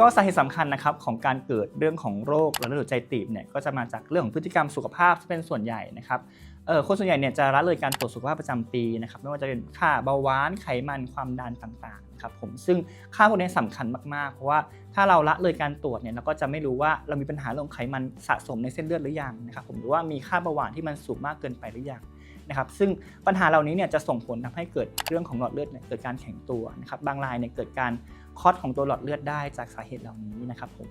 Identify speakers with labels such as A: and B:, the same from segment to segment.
A: ก็สาเหตุสำคัญนะครับของการเกิดเรื่องของโรคหลอดเลือดหัวใจตีบเนี่ยก็จะมาจากเรื่องของพฤติกรรมสุขภาพที่เป็นส่วนใหญ่นะครับเออคนส่วนใหญ่เนี่ยจะละเลยการตรวจสุขภาพประจำปีนะครับไม่ว่าจะเป็นค่าเบาหวานไขมันความดันต่างๆนะครับผมซึ่งค่าพวกนี้สำคัญมากๆ เพราะว่าถ้าเราละเลยการตรวจเนี่ยเราก็จะไม่รู้ว่าเรามีปัญหาเรื่องไขมันสะสมในเส้นเลือดหรือยังนะครับผมหรือว่ามีค่าเบาหวานที่มันสูงมากเกินไปหรือยัง นะครับซึ่งปัญหาเหล่านี้เนี่ยจะส่งผลทำให้เกิดเรื่องของหลอดเลือดเกิดการแข็งตัวนะครับบางรายเนี่ยเกิดการคอดของตัวหลอดเลือดได้จากสาเหตุเหล่านี้นะครับผม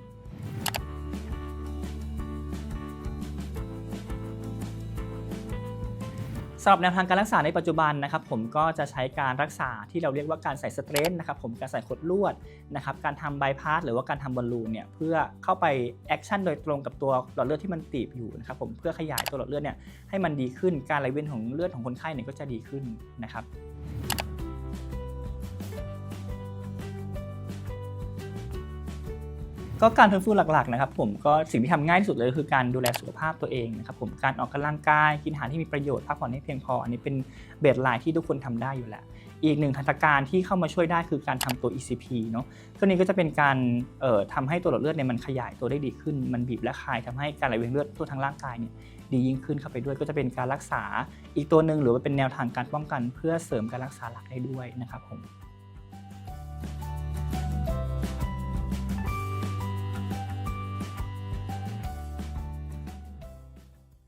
A: สำหรับแนวทางการรักษาในปัจจุบันนะครับผมก็จะใช้การรักษาที่เราเรียกว่าการใส่สเตรนนะครับผมการใส่ขดลวดนะครับการทำบายพาสหรือว่าการทำบอลลูนเนี่ยเพื่อเข้าไปแอคชั่นโดยตรงกับตัวหลอดเลือดที่มันตีบอยู่นะครับผมเพื่อขยายตัวหลอดเลือดเนี่ยให้มันดีขึ้นการไหลเวียนของเลือดของคนไข้เนี่ยก็จะดีขึ้นนะครับ ก็การฟื้นฟูหลักๆนะครับผมก็สิ่งที่ทำง่ายที่สุดเลยคือการดูแลสุขภาพตัวเองนะครับผมการออกกำลังกายกินอาหารที่มีประโยชน์พักผ่อนให้เพียงพอ อันนี้เป็นเบสไลน์ที่ทุกคนทำได้อยู่แล้ว อีกหนึ่งทันตการที่เข้ามาช่วยได้คือการทำตัว ECP เนาะตัวนี้ก็จะเป็นการเอ่อทำให้ตัวหลอดเลือดเนี่ยมันขยายตัวได้ดีขึ้น มันบีบและคายทำให้การไหลเวียนเลือดทั่วทั้งร่างกายเนี่ยดียิ่งขึ้นเข้าไปด้วยก็จะเป็นการรักษาอีกตัวหนึ่งหรือว่าเป็นแนวทางการป้องกัน เพื่อเสริมการรักษาหลักได้ด้วยนะครับผม